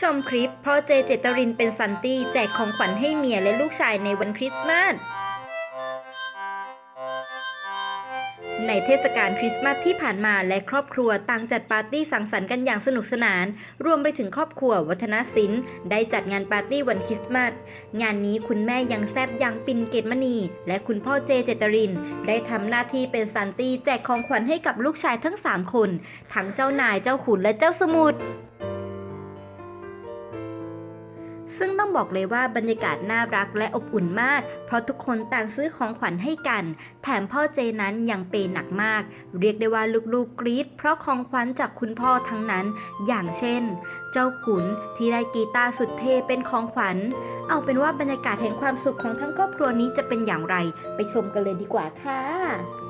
ชมคลิปพ่อเจเจตรินเป็นซันตี้แจกของขวัญให้เมียและลูกชายในวันคริสต์มาส ในเทศกาลคริสต์มาสที่ผ่านมาและครอบครัวต่างจัดปาร์ตี้สังสรรค์กันอย่างสนุกสนาน รวมไปถึงครอบครัววัฒนศิลป์ได้จัดงานปาร์ตี้วันคริสต์มาส งานนี้คุณแม่ยังแซบยังปินเกตมณี และคุณพ่อเจเจตริน ได้ทำหน้าที่เป็นซันตี้แจกของขวัญให้กับลูกชายทั้ง 3 คน ทั้งเจ้านายเจ้าขุนและเจ้าสมุทร ซึ่งต้องบอกเลยว่าบรรยากาศน่ารักและอบอุ่นมาก เพราะทุกคนต่างซื้อของขวัญให้กัน แถมพ่อเจนั้นยังเปหนักมาก เรียกได้ว่าลูกๆกรี๊ดเพราะของขวัญจากคุณพ่อทั้งนั้น อย่างเช่น เจ้าขุนที่ได้กีตาร์สุดเท่เป็นของขวัญ เอาเป็นว่าบรรยากาศแห่งความสุขของทั้งครอบครัวนี้จะเป็นอย่างไร ไปชมกันเลยดีกว่าค่ะ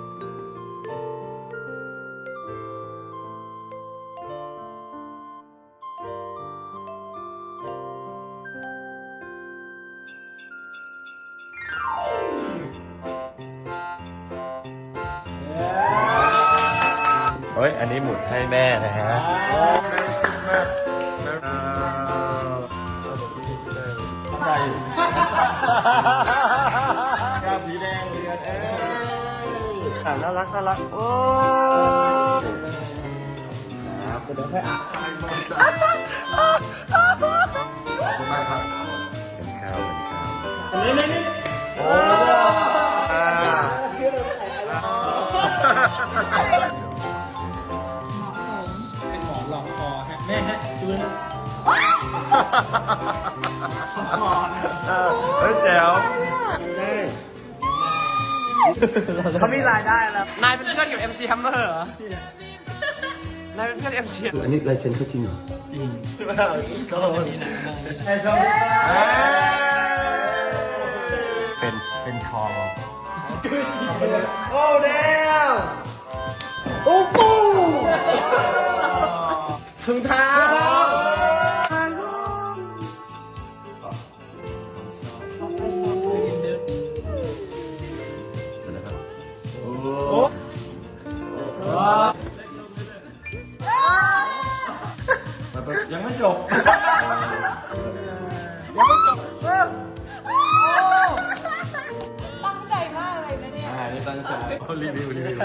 ฮ้ย อันนี้หมุดให้แม่นะฮะใช่กาสีแดงเรือนเอ้ยอ่าน่ารักน่ารัก โอ้ครับเดี๋ยวให้อ่านขอบ คอฮะแม่ฮะดูนะเฮ้ยแจ๋วได้เขามีรายได้แล้ว นายเป็นเพื่อนกับ MC Hammer เหรอ นายเป็นเพื่อน MC อันนี้ลายเซ็นเขาจริงเหรอเป็น เป็นทอง โอ้เดวโอ้ปู ถุงเท้ายังไม่จบตั้งใจมากเลยนะเนี่ยอ่านี่ตั้งใจรีวิวรีวิว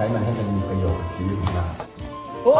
ใช้มันให้มันมีประโยชน์กับชีวิตของเรา โอ้